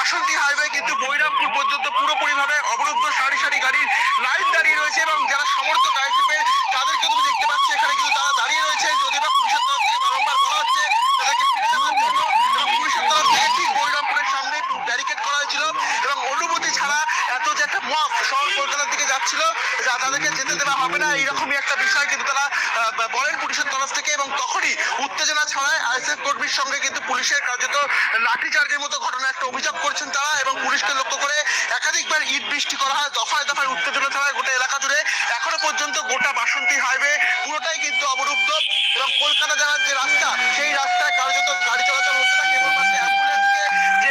বাসন্তী highway কিন্তু বৈরামপুর পর্যন্ত পুরোপুরি ভাবে অবরুদ্ধ সারি সারি গাড়ির লাইন দাঁড়িয়ে রয়েছে এবং যারা সমর্থক আইসিপের তাদেরকে তুমি দেখতে পাচ্ছ এখানে কিন্তু তারা দাঁড়িয়ে রয়েছে যদিও বা পুলিশের তরফ থেকে বারংবার বলা হচ্ছে তাদেরকে ফিরে যাওয়ার জন্য এবং পুলিশের তরফ থেকে ঠিক বৈরামপুরের সামনে ব্যারিকেড করা হয়েছিল এবং অনুমতি ছাড়া এত যে একটা মব শহর কলকাতার দিকে যাচ্ছিল যা তাদেরকে যেতে দেওয়া হবে না এইরকমই একটা বিষয় কিন্তু তারা আহ, বলেন পুলিশের তরফ থেকে তখনই উত্তেজনা ছড়ায় আইএসএফ কর্মীর সঙ্গে কিন্তু পুলিশের কার্যত লাঠিচার্জের মতো ঘটনা একটা অভিযোগ করছেন তারা এবং পুলিশকে লক্ষ্য করে একাধিকবার ইট বৃষ্টি করা হয়, দফায় দফায় উত্তেজনা ছড়ায় গোটা এলাকা জুড়ে এখনও পর্যন্ত গোটা বাসন্তী হাইওয়ে পুরোটাই কিন্তু অবরুদ্ধ এবং কলকাতা যাওয়ার যে রাস্তা, সেই রাস্তায় কার্যত গাড়ি চলাচল হচ্ছে না, কেবলমাত্র অ্যাম্বুলেন্সকে যে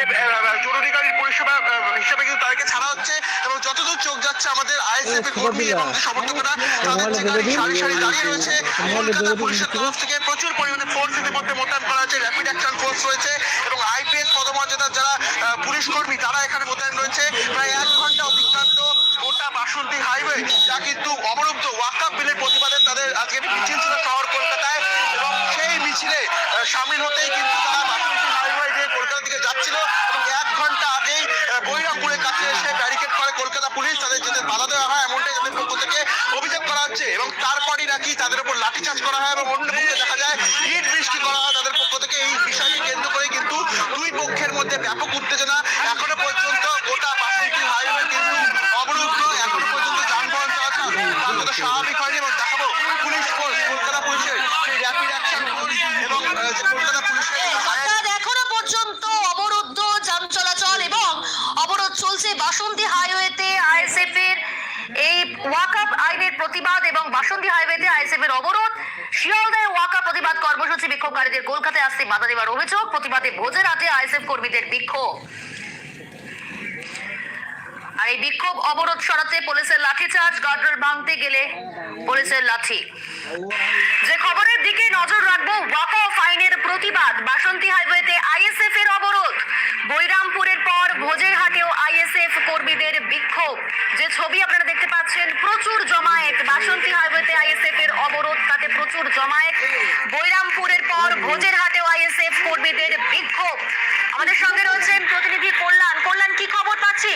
জরুরি গাড়ির পরিষেবা হিসেবে কিন্তু তাদেরকে ছাড়া হচ্ছে এবং যতদূর চোখ যাচ্ছে আমাদের আইএসএফ এর কর্মী এবং সমর্থকরা তাদের যে সারি সারি দাঁড়িয়ে রয়েছে কলকাতা পুলিশের তরফ থেকে প্রচুর পরিমাণে ফোর্স ইতিমধ্যে মোতায়েন করা হয়েছে র্যাপিড অ্যাকশন ফোর্স রয়েছে এবং আইপিএস পদমর্যাদার যারা পুলিশ কর্মী তারা এখানে মোতায়েন রয়েছে। প্রায় এক ঘণ্টা অতিক্রান্ত গোটা বাসন্তী হাইওয়ে যা কিন্তু অবরুদ্ধ ওয়াকাপ বিলের প্রতিবাদে তাদের আজকে মিছিল ছিল শহর কলকাতায় এবং সেই মিছিলে সামিল হতেই কিন্তু তারা বাসন্তী হাইওয়ে দিয়ে কলকাতা দিকে যাচ্ছিল এবং এক ঘণ্টা আগেই আহ, বৈরামপুরের এসে ব্যারিকেড করে কলকাতা পুলিশ, তাদের যেতে বাধা দেওয়া হয়, এমনটাই তাদের পক্ষ থেকে অভিযোগ করা হচ্ছে এবং তারপরই নাকি তাদের উপর লাঠিচার্জ করা হয় এবং অন্য পক্ষে দেখা যায় ইট বৃষ্টি করা হয় তাদের পক্ষ থেকে এই বিষয়কে কেন্দ্র করে কিন্তু দুই পক্ষের মধ্যে ব্যাপক উত্তেজনা এখনও পর্যন্ত গোটা বাসন্তী হাইওয়ে কিন্তু অবরুদ্ধ এখনও পর্যন্ত যানবাহন চলাচল অন্তত স্বাভাবিক হয়নি এবং দেখাবো পুলিশ ফোর্স কলকাতা পুলিশের সেই র্যাপিড অ্যাকশন ফোর্স এবং আহ, যে কলকাতা পুলিশের অর্থাৎ এখনও পর্যন্ত অবরুদ্ধ যান চলাচল এবং অবরোধ চলছে বাসন্তী হাইওয়েতে আইএসএফ এর এই ওয়াকআপ আইনের প্রতিবাদ এবং হাইওয়েতে আইএসএফ এর অবরোধ। শিয়ালদায় ওয়াকআপ প্রতিবাদ কর্মসূচি বিক্ষোভকারীদের কলকাতায় আসতে বাধা দেওয়ার অভিযোগ। প্রতিবাদে ভোজের হাতে আইএসএফ কর্মীদের বিক্ষোভ। আর এই বিক্ষোভ অবরোধ সরাতে পুলিশের লাঠিচার্জ গার্ডরেল ভাঙতে গেলে পুলিশের লাঠি। যে খবরের দিকে নজর রাখব, ওয়াকা ফাইনের প্রতিবাদ। বাসন্তী হাইওয়েতে আইএসএফ এর অবরোধ। বৈরামপুরের পর ভোজের হাটেও আইএসএফ কর্মীদের বিক্ষোভ। যে ছবি আপনারা দেখতে পাচ্ছেন প্রচুর জমায়েত। বাসন্তী হাইওয়েতে আইএসএফ এর অবরোধ, তাতে প্রচুর জমায়েত। বৈরামপুরের পর ভোজের হাটেও আইএসএফ কর্মীদের বিক্ষোভ। আমাদের সঙ্গে রয়েছেন প্রতিনিধি কল্যাণ। কল্যাণ, কি খবর পাচ্ছি?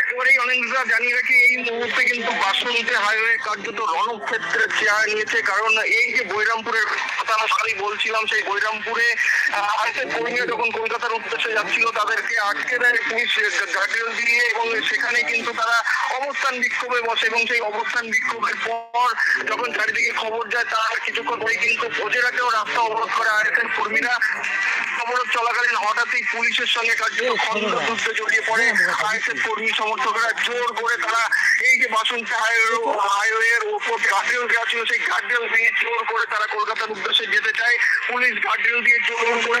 একেবারেই অনেকটা জানিয়ে রাখি এই মুহূর্তে কিন্তু বাসন্তী হাইওয়ে কার্যত রণক্ষেত্রে চেহারা নিয়েছে, কারণ এই যে বৈরামপুরের কথা আমি বলছিলাম সেই বৈরামপুরে আইসের কর্মীরা যখন কলকাতার উদ্দেশ্যে যাচ্ছিল তাদেরকে আটকে দেয় পুলিশ গার্ডিয়াল দিয়ে এবং সেখানে কিন্তু তারা অবস্থান বিক্ষোভে বসে এবং সেই অবস্থান বিক্ষোভের পর যখন চারিদিকে খবর যায়, তার কিছুক্ষণ পরে কিন্তু ভোজেরাতেও রাস্তা অবরোধ করে। আইসের কর্মীরা অবরোধ চলাকালীন হঠাৎই পুলিশের সঙ্গে কার্যত খন্ড যুদ্ধে জড়িয়ে পড়ে। আইএসএফ কর্মী সমর্থকরা জোর করে তারা এই যে বাসন্তী হাইওয়ে হাইওয়ের উপর গার্ডিয়াল দেওয়া ছিল সেই গার্ডিয়াল ভেঙে জোর করে তারা কলকাতার উদ্দেশ্যে যেতে চায়। পুলিশ গার্ডিয়াল দিয়ে জোর করে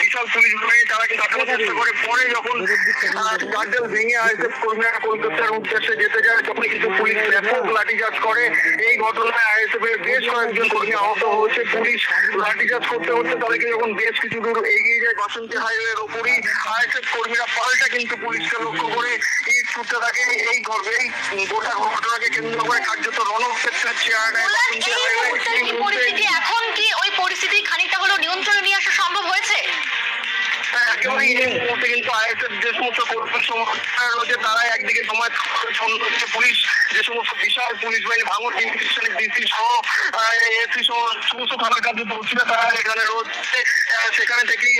বিশাল পুলিশ বাহিনী তারা চেষ্টা করে। পরে যখন গার্ডিয়াল ভেঙে আইএসএফ কর্মীরা কলকাতার উদ্দেশ্যে যেতে যায় তখন কিন্তু পুলিশ ব্যাপক লাঠিচার্জ করে। এই ঘটনায় আইএসএফ এর বেশ কয়েকজন কর্মী আহত হয়েছে। পুলিশ লাঠিচার্জ করতে করতে তাদেরকে যখন বেশ কিছু দূর এগিয়ে যায় বাসন্তী হাইওয়ের ওপরই আইএসএফ কর্মীরা পাল্টা কিন্তু পুলিশকে লক্ষ্য করে ইট ছুটতে থাকে। এই ঘর- এই গোটা ঘটনাকে কেন্দ্র করে কার্যত রণক্ষেত্রের বাসন্তী হাইওয়ে এখন কি ওই পরিস্থিতি খানিকটা হলেও নিয়ন্ত্রণে নিয়ে আসা সম্ভব হয়েছে? হ্যাঁ, একেবারেই এই মুহূর্তে কিন্তু আইএসএফ যে সমস্ত কর্মী সমর্থকরা রয়েছে তারা একদিকে সময় ছন্দ হচ্ছে পুলিশ বিশাল পুলিশ বাহিনী ভাঙর ডিভিশনের ডিসি সহ এসি সহ সমস্ত থানার কাছে পৌঁছলে তারা এখানে রয়েছে সেখানে থেকেই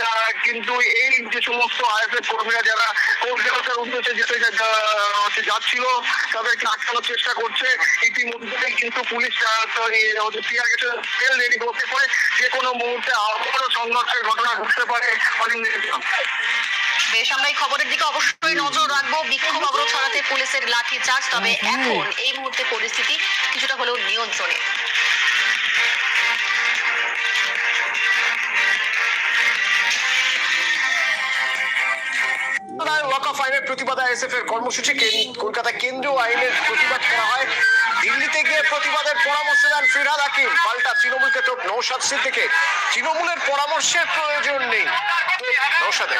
কিন্তু এই যে সমস্ত আইএসএফ কর্মীরা যারা কলকাতার উদ্দেশ্যে যেতে যাচ্ছিল, তাদেরকে আটকানোর চেষ্টা করছে। ইতিমধ্যে কিন্তু পুলিশ টিয়ার গেছে, তেল রেডি করতে পারে। যে কোনো মুহূর্তে আবারও সংঘর্ষের ঘটনা ঘটতে পারে। অনেক বেশ আমরা এই খবরের দিকে অবশ্যই নজর রাখব। বিক্ষোভ অবরোধ ছড়াতে পুলিশের লাঠি চার্জ তবে এখন এই মুহূর্তে পরিস্থিতি কিছুটা হলেও নিয়ন্ত্রণে। আইনের প্রতিবাদে আইএসএফ এর কর্মসূচি কলকাতা কেন্দ্রীয় আইনের প্রতিবাদ করা হয়। দিল্লিতে গিয়ে প্রতিবাদের পরামর্শ দেন ফিরহাদ হাকিম। পাল্টা তৃণমূলকে তো নৌসাদ সিদ্দিকে। তৃণমূলের পরামর্শের প্রয়োজন নেই। নৌসাদে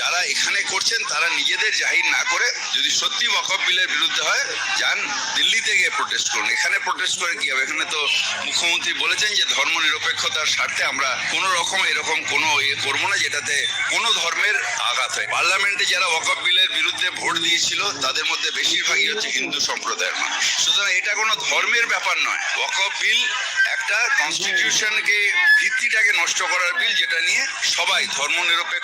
যারা এখানে করছেন, তারা নিজেদের জাহির না করে যদি সত্যি ওয়াকফ বিলের বিরুদ্ধে হয়, যান দিল্লিতে গিয়ে প্রোটেস্ট করুন। এখানে প্রোটেস্ট করে কি হবে? এখানে তো মুখ্যমন্ত্রী বলেছেন যে ধর্ম নিরপেক্ষতার স্বার্থে আমরা কোনো রকম এরকম কোনো ইয়ে করব না, যেটাতে কোনো ধর্মের আঘাত হয়। পার্লামেন্টে যারা ওয়াকফ বিলের বিরুদ্ধে ভোট দিয়েছিল, তাদের মধ্যে বেশিরভাগই হচ্ছে হিন্দু সম্প্রদায়ের মানুষ। সুতরাং এটা কোনো ধর্মের ব্যাপার নয়। ওয়াকফ বিল একটা কনস্টিটিউশনকে ভিত্তিটাকে নষ্ট করার বিল, যেটা নিয়ে সবাই ধর্মনিরপেক্ষ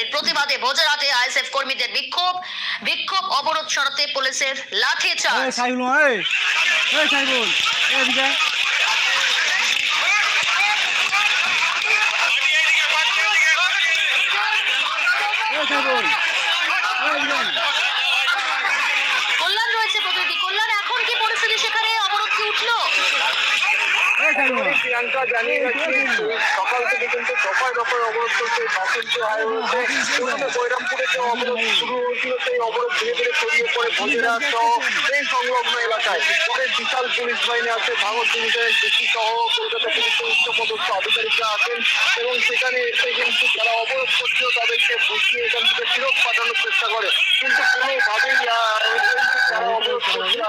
এর প্রতিবাদে ভোজরাতে আইএসএফ কর্মীদের বিক্ষোভ। বিক্ষোভ অবরোধ সরাতে পুলিশের লাঠি চার্জ। কল্যাণ রয়েছে প্রতিনিধি কল্যাণ এখন কি পরিস্থিতি সেখানে? অবরোধ কি উঠল? প্রিয়াঙ্কা জানিয়ে সকাল থেকে কিন্তু বৈরামপুরে অবরোধ ধীরে ধীরে ছড়িয়ে পড়ে ভোজেরা সংলগ্ন এলাকায় বিশাল পুলিশ বাহিনী আছে ভারত ডিভিশনের ডিসি সহ কলকাতা পুলিশের উচ্চপদস্থ আধিকারিকরা আছেন এবং সেখানে এসে কিন্তু যারা অবরোধ করছিল তাদেরকে বুঝিয়ে এখান থেকে ফেরত পাঠানোর চেষ্টা করে কিন্তু কোনোভাবেই যারা অবরোধ করছিল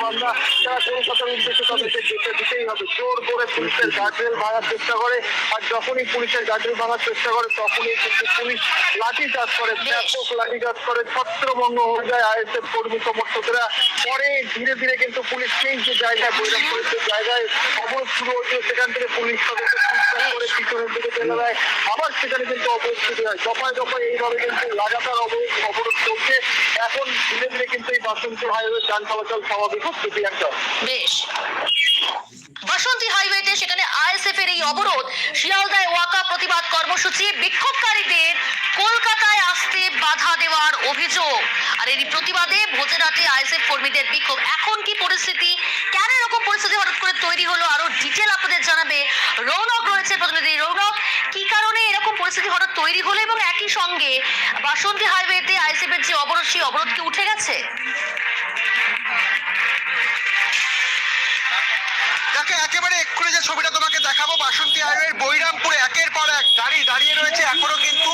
বান্ধা তারা কলকাতার উদ্দেশ্যে তাদেরকে যেতে দিতেই হবে। জোর করে পুলিশের গার্ডরেল ভাঙার চেষ্টা করে, আর যখনই পুলিশের গার্ডরেল ভাঙার চেষ্টা করে, তখনই কিন্তু পুলিশ লাঠি চার্জ করে, ব্যাপক লাঠি চার্জ করে, ছত্রভঙ্গ হয়ে যায় আইএসএফ কর্মী সমর্থকেরা। পরে ধীরে ধীরে কিন্তু পুলিশ সেই যে জায়গায় বৈরামপুরের যে জায়গায় অবরোধ শুরু হয়েছিল, সেখান থেকে পুলিশ তাদেরকে করে পিছনের দিকে ঠেলে দেয় আবার সেখানে কিন্তু অবরোধ শুরু হয়। দফায় দফায় এইভাবে কিন্তু লাগাতার অবরোধ অবরোধ চলছে। এখন ধীরে ধীরে কিন্তু এই বাসন্তী হাইওয়ে যান চলাচল স্বাভাবিক হচ্ছে বেশ। বাসন্তী হাইওয়েতে সেখানে আইএসএফ এর এই অবরোধ। শিয়ালদায় ওয়াকা প্রতিবাদ কর্মসূচি, বিক্ষোভকারীদের কলকাতায় আসতে বাধা দেওয়ার অভিযোগ। আর এর প্রতিবাদে ভোজেরাতে আইএসএফ কর্মীদের বিক্ষোভ। এখন কি পরিস্থিতি? কেন এরকম পরিস্থিতি হঠাৎ করে তৈরি হলো? আরও ডিটেল আপনাদের জানাবে রৌনক রয়েছে প্রতিনিধি। রৌনক, কি কারণে এরকম পরিস্থিতি হঠাৎ তৈরি হলো এবং একই সঙ্গে বাসন্তী হাইওয়েতে আইএসএফ এর যে অবরোধ, সেই অবরোধ কি উঠে গেছে? একেবারে এক্ষুনি যে ছবিটা তোমাকে দেখাবো, বাসন্তী হাইওয়ের বৈরামপুরে একের পর এক গাড়ি দাঁড়িয়ে রয়েছে। এখনও কিন্তু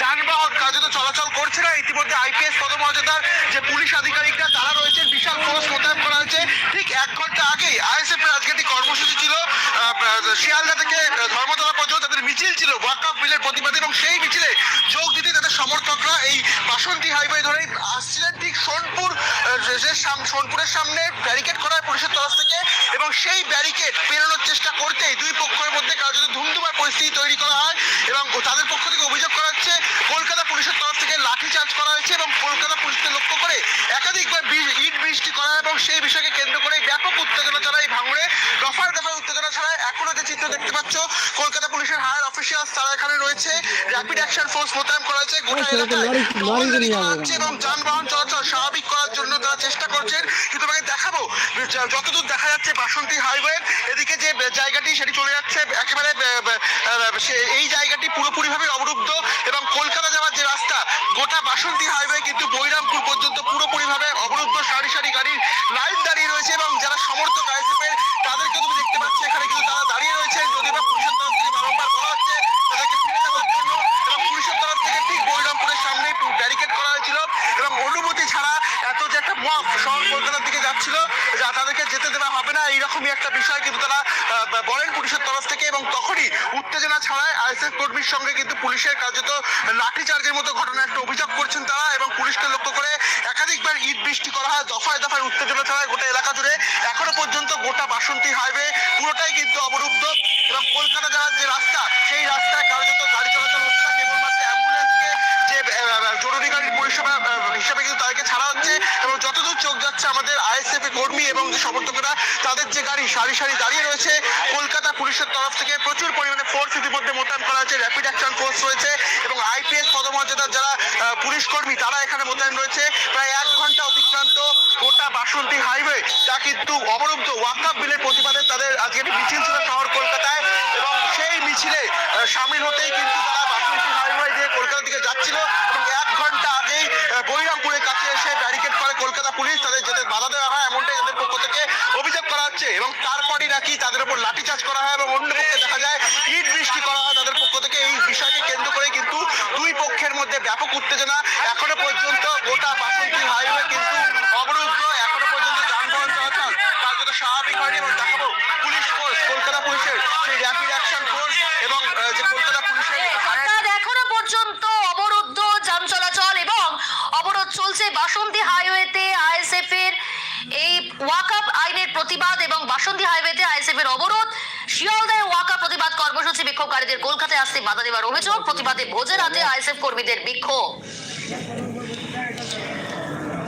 যানবাহন কার্যত চলাচল করছে না। ইতিমধ্যে আইপিএস পদমর্যাদার যে পুলিশ আধিকারিকরা, তারা রয়েছেন। বিশাল ফোর্স মোতায়েন করা হয়েছে। ঠিক এক ঘণ্টা আগেই আইএসএফ এর আজকে একটি কর্মসূচি ছিল শিয়ালদা থেকে পর্যন্ত তাদের মিছিল ছিল ওয়াকআপ বিলের প্রতিবাদে এবং সেই মিছিলে যোগ দিতে তাদের সমর্থকরা এই বাসন্তী হাইওয়ে ধরে আসছিলেন ঠিক সোনপুর সোনপুরের সামনে ব্যারিকেড করা হয় পুলিশের তরফ থেকে এবং সেই ব্যারিকেড পেরোনোর চেষ্টা করতেই দুই পক্ষের মধ্যে কার্যত ধুমধুমার পরিস্থিতি তৈরি করা হয় এবং তাদের পক্ষ থেকে অভিযোগ করা হচ্ছে, কলকাতা পুলিশের তরফ থেকে লাঠি চার্জ করা হয়েছে এবং কলকাতা পুলিশকে লক্ষ্য করে একাধিকবার ইট বৃষ্টি করা এবং সেই বিষয়কে কেন্দ্র করে ব্যাপক উত্তেজনা ছাড়া এই ভাঙড়ে। দফার দফার উত্তেজনা ছাড়া এখনও যে চিত্র দেখতে পাচ্ছ হায়ার তারা এখানে রয়েছে। র্যাপিড অ্যাকশন ফোর্স মোতায়েন করা হয়েছে গোটা এলাকায়। হচ্ছে এবং যানবাহন চলাচল স্বাভাবিক করার জন্য তারা চেষ্টা করছেন। কিন্তু তোমাকে দেখাবো যতদূর দেখা যাচ্ছে বাসন্তী হাইওয়ে এদিকে যে জায়গাটি সেটি চলে যাচ্ছে একেবারে এই জায়গাটি পুরোপুরিভাবে অবরুদ্ধ এবং কলকাতা যাওয়ার যে রাস্তা গোটা বাসন্তী হাইওয়ে কিন্তু বৈরামপুর পর্যন্ত পুরোপুরিভাবে অবরুদ্ধ। সারি সারি গাড়ির লাইন দাঁড়িয়ে রয়েছে এবং যারা সমর্থক আইসিপের তাদেরকে তুমি দেখতে পাচ্ছ এখানে কিন্তু তারা দাঁড়িয়ে রয়েছে যদি বা পুলিশের তরফ থেকে বারংবার বলা হচ্ছে তাদেরকে ফিরে যাওয়ার জন্য এবং পুলিশের তরফ থেকে ঠিক বৈরামপুরের সামনে ব্যারিকেড করা হয়েছিল এবং অনুমতি ছাড়া এত যে একটা মব শহর কলকাতার দিকে যাচ্ছিল যা তাদেরকে যেতে দেওয়া হবে না এইরকমই একটা বিষয় কিন্তু তারা আহ, বলেন পুলিশের তরফ থেকে এবং তখনই উত্তেজনা ছাড়াই আইএসএফ কর্মীর সঙ্গে কিন্তু পুলিশের কার্যত লাঠি চার্জের মতো ঘটনা একটা অভিযোগ করছেন তারা এবং পুলিশকে লক্ষ্য করে একাধিকবার ইট বৃষ্টি করা হয়, দফায় দফায় উত্তেজনা ছাড়ায় গোটা এলাকা জুড়ে। এখনও পর্যন্ত গোটা বাসন্তী হাইওয়ে পুরোটাই কিন্তু অবরুদ্ধ এবং কলকাতা যাওয়ার যে রাস্তা, সেই রাস্তায় কার্যত গাড়ি চলাচল হচ্ছে না। কেবলমাত্র অ্যাম্বুলেন্সকে যে জরুরি গাড়ির পরিষেবা হিসাবে কিন্তু তাদেরকে ছাড়া হচ্ছে। যতদূর চোখ যাচ্ছে আমাদের আইএসএফ কর্মী এবং যে সমর্থকরা, তাদের যে গাড়ি সারি সারি দাঁড়িয়ে রয়েছে, কলকাতা পুলিশের তরফ থেকে প্রচুর পরিমাণে ফোর্স ইতিমধ্যে মোতায়েন করা হয়েছে র্যাপিড অ্যাকশন ফোর্স রয়েছে এবং আইপিএস পদমর্যাদার যারা পুলিশ কর্মী, তারা এখানে মোতায়েন রয়েছে। প্রায় এক ঘণ্টা অতিক্রান্ত গোটা বাসন্তী হাইওয়ে তা কিন্তু অবরুদ্ধ ওয়াকাপ বিলের প্রতিবাদে তাদের আজকে একটি মিছিল ছিল শহর কলকাতায় এবং সেই মিছিলে আহ, সামিল হতেই কিন্তু তারা বাসন্তী হাইওয়ে দিয়ে কলকাতা দিকে যাচ্ছিল এবং এক ঘণ্টা আগেই আহ, বৈরামপুরের কাছে এসে ব্যারিকেড করে কলকাতা পুলিশ তাদের যাতে বাধা দেওয়া হয় এমনটাই তাদের পক্ষ থেকে অভিযোগ করা হচ্ছে এবং তারপরই নাকি তাদের উপর লাঠিচার্জ করা হয় এবং অন্য পক্ষে দেখা যায় ইট বৃষ্টি করা হয় তাদের পক্ষ থেকে এই বিষয়কে কেন্দ্র করে কিন্তু দুই মধ্যে ব্যাপক উত্তেজনা এখনও পর্যন্ত গোটা বাসন্তী হাইওয়ে কিন্তু অবরুদ্ধ, এখনও পর্যন্ত যানবাহন চলাচল জন্য স্বাভাবিক হয়নি এবং দেখাবো পুলিশ ফোর্স কলকাতা পুলিশের সেই র্যাপিড অ্যাকশন ফোর্স এবং যে কলকাতা পুলিশের চলছে বাসন্তী হাইওয়েতে আইএসএফ এর এই ওয়াকআপ আইনের প্রতিবাদ এবং বাসন্তী হাইওয়েতে আইএসএফ এর অবরোধ শিয়ালদায় ওয়াকা প্রতিবাদ কর্মসূচি বিক্ষোভকারীদের কলকাতায় আসতে বাধা দেওয়ার অভিযোগ। প্রতিবাদে ভোজের হাতে আইএসএফ কর্মীদের বিক্ষোভ।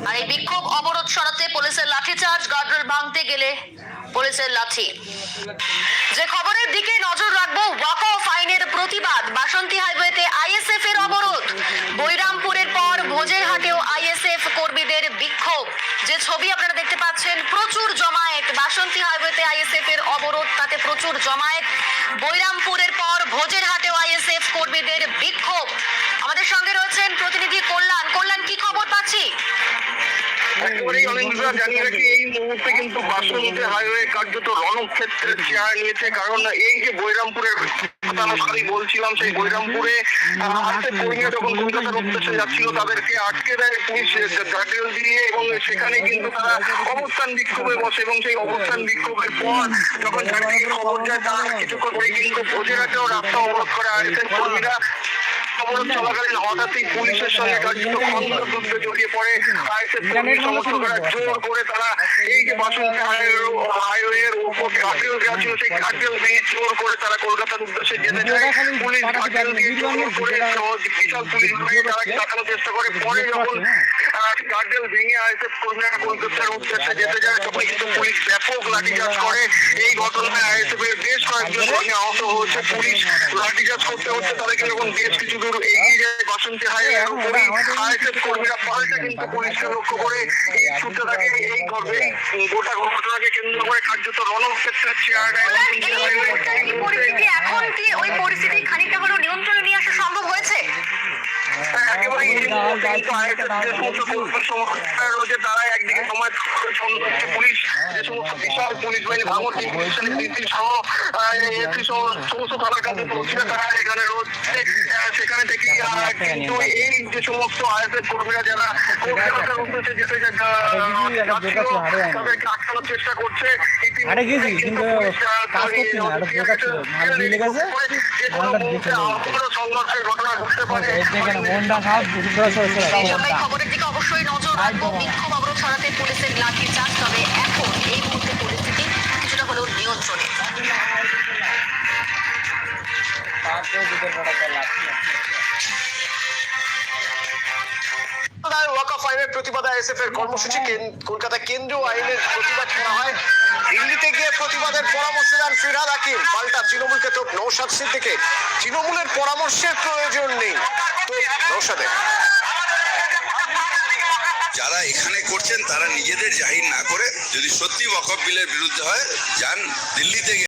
আর এই বিক্ষোভ অবরোধ সরাতে পুলিশের লাঠিচার্জ গার্ডরেল ভাঙতে গেলে পুলিশের লাঠি যে খবরের দিকে নজর রাখব ওয়াকা ফাইনের প্রতিবাদ, বাসন্তী হাইওয়েতে আইএসএফ এর অবরোধ। বৈরামপুরের পর ভোজের হাটেও আইএসএফ কর্মীদের বিক্ষোভ। যে ছবি আপনারা দেখতে পাচ্ছেন, প্রচুর জমায়েত। বাসন্তী হাইওয়েতে আইএসএফ এর অবরোধ, তাতে প্রচুর জমায়েত। বৈরামপুরের পর ভোজের হাটেও আইএসএফ কর্মীদের বিক্ষোভ। আমাদের সঙ্গে রয়েছেন প্রতিনিধি কল্যাণ। কল্যাণ, কি খবর পাচ্ছি? একেবারেই অনিন্দ্রা জানিয়ে রাখি, এই মুহূর্তে কিন্তু বাসন্তী হাইওয়ে কার্যত রণক্ষেত্রের চেহারা নিয়েছে, কারণ এই যে বৈরামপুরের আমি বলছিলাম, সেই বৈরামপুরে আজকে কর্মীরা যখন কলকাতার উদ্দেশ্যে যাচ্ছিল, তাদেরকে আটকে দেয় পুলিশ গার্ডেল দিয়ে, এবং সেখানে কিন্তু তারা অবস্থান বিক্ষোভে বসে, এবং সেই অবস্থান বিক্ষোভের পর যখন চারিদিকে খবর যায়, তারা কিছুক্ষণ পরে কিন্তু ভোজেরাটেও রাস্তা অবরোধ করে আইএসএফ কর্মীরা। অবরোধ চলাকালীন হঠাৎই পুলিশের সঙ্গে কার্যত খন্দযুদ্ধে জড়িয়ে পড়ে। আইএসএফ কর্মী সমর্থকরা জোর করে তারা এই যে বাসন্তী হাইওয়ের উপর গার্ডেল দেওয়া সেই গার্ডেল ভেঙে জোর করে তারা কলকাতার উদ্দেশ্যে যেতে চায়। পুলিশ গার্ডেল দিয়ে জোর করে বিশাল পুলিশ দিয়ে তারা কাটানোর চেষ্টা করে। পরে যখন গার্ডেল ভেঙে আইএসএফ কর্মীরা কলকাতার উদ্দেশ্যে যেতে যায় তখন কিন্তু পুলিশ ব্যাপক লাঠিচার্জ করে। এই ঘটনায় আইএসএফ এর বেশ কয়েকজন কর্মী আহত হয়েছে। পুলিশ লাঠিচার্জ করতে করতে তাদেরকে যখন বেশ কিছু দূর এগিয়ে যায় বাসন্তী হাইওয়ের আইএসএফ কর্মীরা পাল্টা কিন্তু পুলিশকে লক্ষ্য করে এই এই ঘটে গোটা ঘটনাকে কেন্দ্র করে কার্যত রণক্ষেত্রের চেয়ার নেয় বাসন্তী হাইওয়ে এই পরিস্থিতি এখন কি ওই পরিস্থিতি খানিকটা হলেও নিয়ন্ত্রণে নিয়ে আসা সম্ভব হয়েছে? তারা একদিকে সময় পুলিশ যে সমস্ত বিশাল পুলিশ বাহিনী ভাঙর ডিভিশনের সহ সমস্ত থানার কাছে পৌঁছে তারা এখানে রয়েছে সেখানে থেকে কিন্তু এই যে সমস্ত আইএসএফ কর্মীরা যারা কলকাতার উদ্দেশ্যে যেতে তাদেরকে আটকানোর চেষ্টা করছে কিন্তু নেই। সংঘর্ষের ঘটনা ঘটতে পারে দুপুরে সরে সরে খবরের দিকে অবশ্যই নজর রাখব। বিক্ষোভ অবরোধ সরাতে পুলিশের লাঠি চার্জ তবে এখন এই মুহূর্তে পরিস্থিতি কিছুটা হলেও নিয়ন্ত্রণে। কলকাতায় ওয়াকফ প্রতিবাদে আইএসএফ এর কর্মসূচি কলকাতা কেন্দ্রীয় আইনের প্রতিবাদ করা হয়। দিল্লিতে গিয়ে প্রতিবাদের পরামর্শ দেন ফিরহাদ হাকিম। পাল্টা তৃণমূলকে তো নৌসাদ সিদ্দিকে। তৃণমূলের পরামর্শের প্রয়োজন নেই। যারা এখানে করছেন, তারা নিজেদের জাহির না করে যদি সত্যি ওয়াকফ বিলের বিরুদ্ধে হয়, যান দিল্লিতে